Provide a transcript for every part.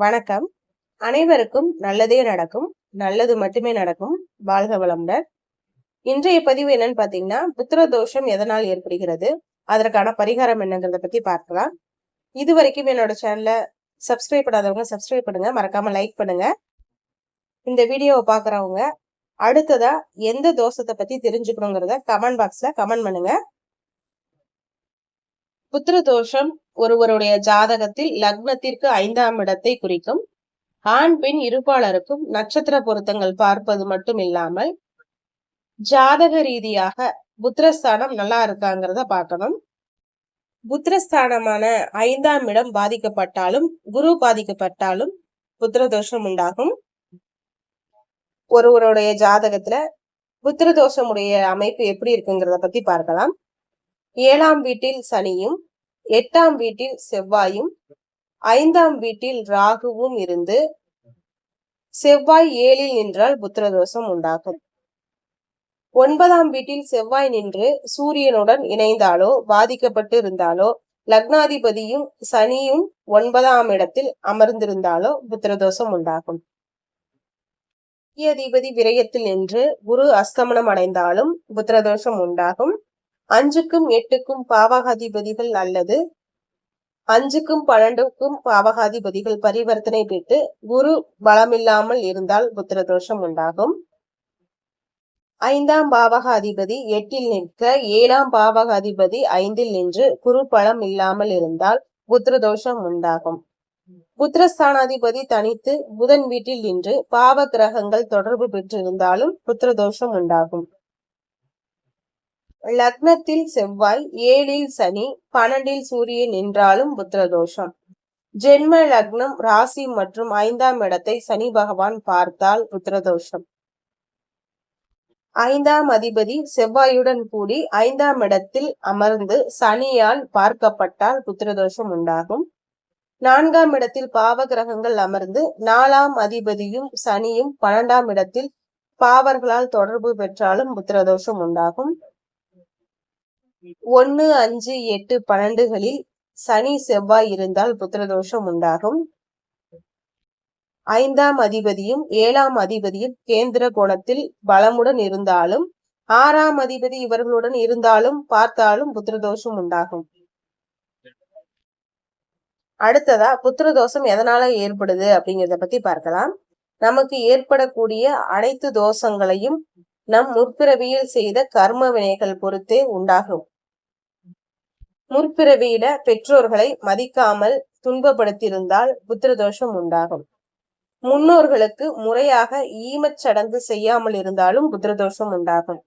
வணக்கம். அனைவருக்கும் நல்லதே நடக்கும். நல்லது மட்டுமே நடக்கும். வாழ்க வளமுடன். இன்றைய பதிவு என்னன்னு பாத்தீங்கன்னா புத்திர தோஷம் எதனால் ஏற்படுகிறது? அதற்கான பரிகாரம் என்னங்கிறத பத்தி பார்க்கலாம். இது வரைக்கும் என்னோட சேனலை சப்ஸ்கிரைப் பண்ணாதவங்க சப்ஸ்கிரைப் பண்ணுங்க. மறக்காம லைக் பண்ணுங்க. இந்த வீடியோவை பாக்குறவங்க அடுத்ததா எந்த தோஷத்தை பத்தி தெரிஞ்சுக்கணுங்கிறத கமெண்ட் பாக்ஸ்ல கமெண்ட் பண்ணுங்க. புத்திர தோஷம் ஒருவருடைய ஜாதகத்தில் லக்னத்திற்கு ஐந்தாம் இடத்தை குறிக்கும். ஆண் பெண் இருப்பாளருக்கும் நட்சத்திர பொருத்தங்கள் பார்ப்பது மட்டும் இல்லாமல் ஜாதக ரீதியாக புத்திரஸ்தானம் நல்லா இருக்காங்கிறத பார்க்கணும். புத்திரஸ்தானமான ஐந்தாம் இடம் பாதிக்கப்பட்டாலும் குரு பாதிக்கப்பட்டாலும் புத்திர தோஷம் உண்டாகும். ஒருவருடைய ஜாதகத்துல புத்திர தோஷமுடைய அமைப்பு எப்படி இருக்குங்கிறத பத்தி பார்க்கலாம். ஏழாம் வீட்டில் சனியும் எட்டாம் வீட்டில் செவ்வாயும் ஐந்தாம் வீட்டில் ராகுவும் இருந்து செவ்வாய் ஏழில் நின்றால் புத்திரதோஷம் உண்டாகும். ஒன்பதாம் வீட்டில் செவ்வாய் நின்று சூரியனுடன் இணைந்தாலோ பாதிக்கப்பட்டு இருந்தாலோ லக்னாதிபதியும் சனியும் ஒன்பதாம் இடத்தில் அமர்ந்திருந்தாலோ புத்திரதோஷம் உண்டாகும். அதிபதி விரயத்தில் நின்று குரு அஸ்தமனம் அடைந்தாலும் புத்திரதோஷம் உண்டாகும். அஞ்சுக்கும் எட்டுக்கும் பாவகாதிபதிகள் அல்லது அஞ்சுக்கும் பன்னெண்டுக்கும் பாவகாதிபதிகள் பரிவர்த்தனை பெற்று குரு பலமில்லாமல் இருந்தால் புத்திர தோஷம் உண்டாகும். ஐந்தாம் பாவகாதிபதி எட்டில் நிற்க ஏழாம் பாவகாதிபதி ஐந்தில் நின்று குரு பலம் இல்லாமல் இருந்தால் புத்திர தோஷம் உண்டாகும். புத்திரஸ்தானாதிபதி தனித்து புதன் வீட்டில் நின்று பாவ கிரகங்கள் தொடர்பு பெற்றிருந்தாலும் புத்திர தோஷம் உண்டாகும். லக்னத்தில் செவ்வாய் ஏழில் சனி பன்னெண்டில் சூரியன் என்றாலும் புத்திரதோஷம். ஜென்ம லக்னம் ராசி மற்றும் ஐந்தாம் இடத்தை சனி பகவான் பார்த்தால் புத்திரதோஷம். ஐந்தாம் அதிபதி செவ்வாயுடன் கூடி ஐந்தாம் இடத்தில் அமர்ந்து சனியால் பார்க்கப்பட்டால் புத்திரதோஷம் உண்டாகும். நான்காம் இடத்தில் பாவ கிரகங்கள் அமர்ந்து நாலாம் அதிபதியும் சனியும் பன்னெண்டாம் இடத்தில் பாவர்களால் தொடர்பு பெற்றாலும் புத்திரதோஷம் உண்டாகும். ஒன்னு அஞ்சு எட்டு பன்னெண்டுகளில் சனி செவ்வாய் இருந்தால் புத்திரதோஷம் உண்டாகும். ஐந்தாம் அதிபதியும் ஏழாம் அதிபதியும் கேந்திர கோணத்தில் பலமுடன் இருந்தாலும் ஆறாம் அதிபதி இவர்களுடன் இருந்தாலும் பார்த்தாலும் புத்திரதோஷம் உண்டாகும். அடுத்ததா புத்திரதோஷம் எதனால ஏற்படுது அப்படிங்கிறத பத்தி பார்க்கலாம். நமக்கு ஏற்படக்கூடிய அனைத்து தோஷங்களையும் நம் முற்பிறவியில் செய்த கர்ம வினைகள் பொறுத்தே உண்டாகும். முற்பிறவியில பெற்றோர்களை மதிக்காமல் துன்பப்படுத்தியிருந்தால் புத்திரதோஷம் உண்டாகும். முன்னோர்களுக்கு முறையாக ஈமச் சடங்கு செய்யாமல் இருந்தாலும் புத்திரதோஷம் உண்டாகும்.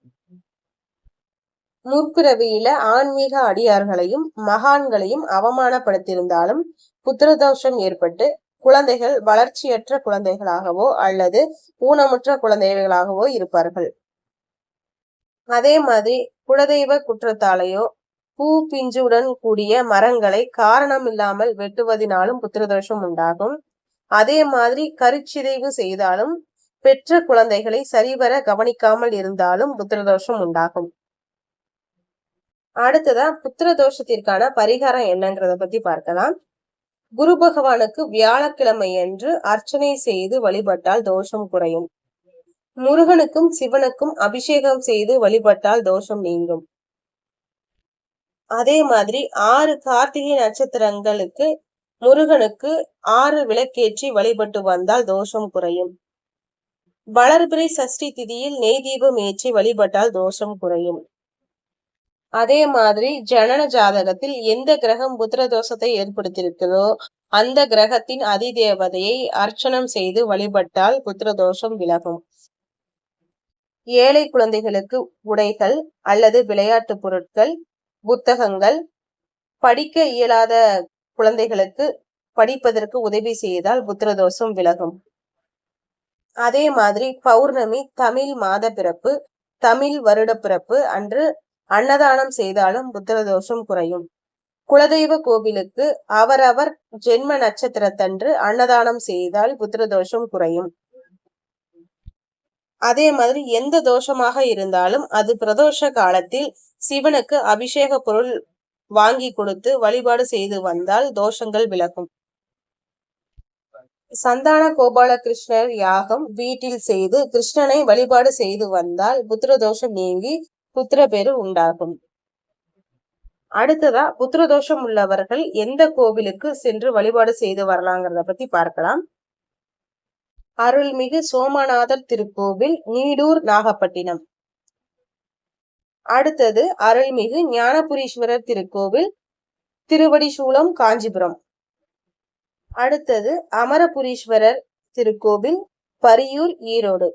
முற்பிறவியில ஆன்மீக அடியார்களையும் மகான்களையும் அவமானப்படுத்தியிருந்தாலும் புத்திரதோஷம் ஏற்பட்டு குழந்தைகள் வளர்ச்சியற்ற குழந்தைகளாகவோ அல்லது ஊனமுற்ற குழந்தைகளாகவோ இருப்பார்கள். அதே மாதிரி குலதெய்வ குற்றத்தாலேயோ பூ பிஞ்சுடன் கூடிய மரங்களை காரணம் இல்லாமல் வெட்டுவதினாலும் புத்திரதோஷம் உண்டாகும். அதே மாதிரி கருச்சிதைவு செய்தாலும் பெற்ற குழந்தைகளை சரிவர கவனிக்காமல் இருந்தாலும் புத்திரதோஷம் உண்டாகும். அடுத்ததா புத்திர தோஷத்திற்கான பரிகாரம் என்னங்கிறத பத்தி பார்க்கலாம். குரு பகவானுக்கு வியாழக்கிழமை என்று அர்ச்சனை செய்து வழிபட்டால் தோஷம் குறையும். முருகனுக்கும் சிவனுக்கும் அபிஷேகம் செய்து வழிபட்டால் தோஷம் நீங்கும். அதே மாதிரி ஆறு கார்த்திகை நட்சத்திரங்களுக்கு முருகனுக்கு ஆறு விளக்கேற்றி வழிபட்டு வந்தால் தோஷம் குறையும். வளர்பிறை சஷ்டி திதியில் நெய் தீபம் ஏற்றி வழிபட்டால் தோஷம் குறையும். அதே மாதிரி ஜனன ஜாதகத்தில் எந்த கிரகம் புத்திர தோஷத்தை ஏற்படுத்தியிருக்கிறதோ அந்த கிரகத்தின் அதிதேவதையை அர்ச்சனம் செய்து வழிபட்டால் புத்திர தோஷம் விலகும். ஏழை குழந்தைகளுக்கு உடைகள் அல்லது விளையாட்டு பொருட்கள் புத்தகங்கள் படிக்க இயலாத குழந்தைகளுக்கு படிப்பதற்கு உதவி செய்தால் புத்திரதோஷம் விலகும். அதே மாதிரி பௌர்ணமி தமிழ் மாத பிறப்பு தமிழ் வருட பிறப்பு அன்று அன்னதானம் செய்தாலும் புத்திரதோஷம் குறையும். குலதெய்வ கோவிலுக்கு அவரவர் ஜென்ம நட்சத்திரத்தன்று அன்னதானம் செய்தால் புத்திரதோஷம் குறையும். அதே மாதிரி எந்த தோஷமாக இருந்தாலும் அது பிரதோஷ காலத்தில் சிவனுக்கு அபிஷேக பொருள் வாங்கி கொடுத்து வழிபாடு செய்து வந்தால் தோஷங்கள் விலகும். சந்தான கோபாலகிருஷ்ணர் யாகம் வீட்டில் செய்து கிருஷ்ணனை வழிபாடு செய்து வந்தால் புத்திர தோஷம் நீங்கி புத்திர பேரு உண்டாகும். அடுத்ததா புத்திர தோஷம் உள்ளவர்கள் எந்த கோவிலுக்கு சென்று வழிபாடு செய்து வரலாங்கிறத பத்தி பார்க்கலாம். அருள்மிகு சோமநாதர் திருக்கோவில் நீடூர் நாகப்பட்டினம். அடுத்தது அருள்மிகு ஞானபுரீஸ்வரர் திருக்கோவில் திருவடிசூலம் காஞ்சிபுரம். அடுத்தது அமரபுரீஸ்வரர் திருக்கோவில் பரியூர் ஈரோடு.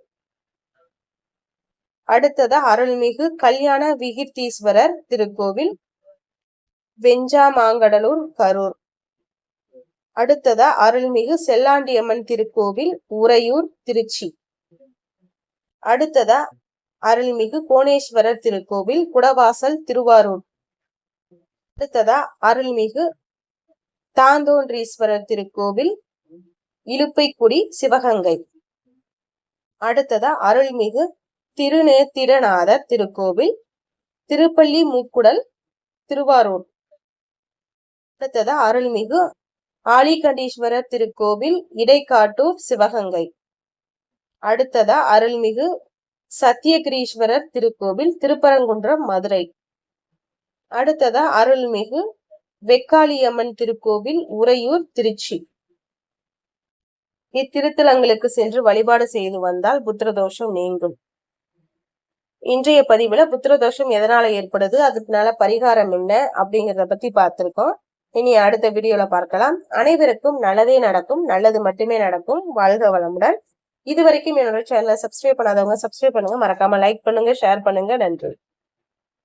அடுத்தது அருள்மிகு கல்யாண விகிர்த்தீஸ்வரர் திருக்கோவில் வெஞ்சாமாங்கடலூர் கரூர். அடுத்ததா அருள்மிகு செல்லாண்டியம்மன் திருக்கோவில் உறையூர் திருச்சி. அடுத்ததா அருள்மிகு கோணேஸ்வரர் திருக்கோவில் குடவாசல் திருவாரூர். அடுத்ததா அருள்மிகு தாந்தோன்றீஸ்வரர் திருக்கோவில் இலுப்பைக்குடி சிவகங்கை. அடுத்ததா அருள்மிகு திருநேத்திரநாதர் திருக்கோவில் திருப்பள்ளி மூக்குடல் திருவாரூர். அடுத்ததா அருள்மிகு ஆலிகண்டீஸ்வரர் திருக்கோவில் இடைக்காட்டூர் சிவகங்கை. அடுத்ததா அருள்மிகு சத்தியகிரீஸ்வரர் திருக்கோவில் திருப்பரங்குன்றம் மதுரை. அடுத்ததா அருள்மிகு வெக்காளியம்மன் திருக்கோவில் உறையூர் திருச்சி. இத்திருத்தலங்களுக்கு சென்று வழிபாடு செய்து வந்தால் புத்திரதோஷம் நீங்கும். இன்றைய பதிவுல புத்திரதோஷம் எதனால ஏற்படுது? அதுக்குனால பரிகாரம் என்ன? அப்படிங்கிறத பத்தி பார்த்திருக்கோம். இனி அடுத்த வீடியோல பார்க்கலாம். அனைவருக்கும் நல்லதே நடக்கும் நல்லது மட்டுமே நடக்கும். வாழ்க வளமுடன். இது வரைக்கும் என்னோட சேனலை சப்ஸ்கிரைப் பண்ணாதவங்க சப்ஸ்கிரைப் பண்ணுங்க. மறக்காம லைக் பண்ணுங்க ஷேர் பண்ணுங்க. நன்றி.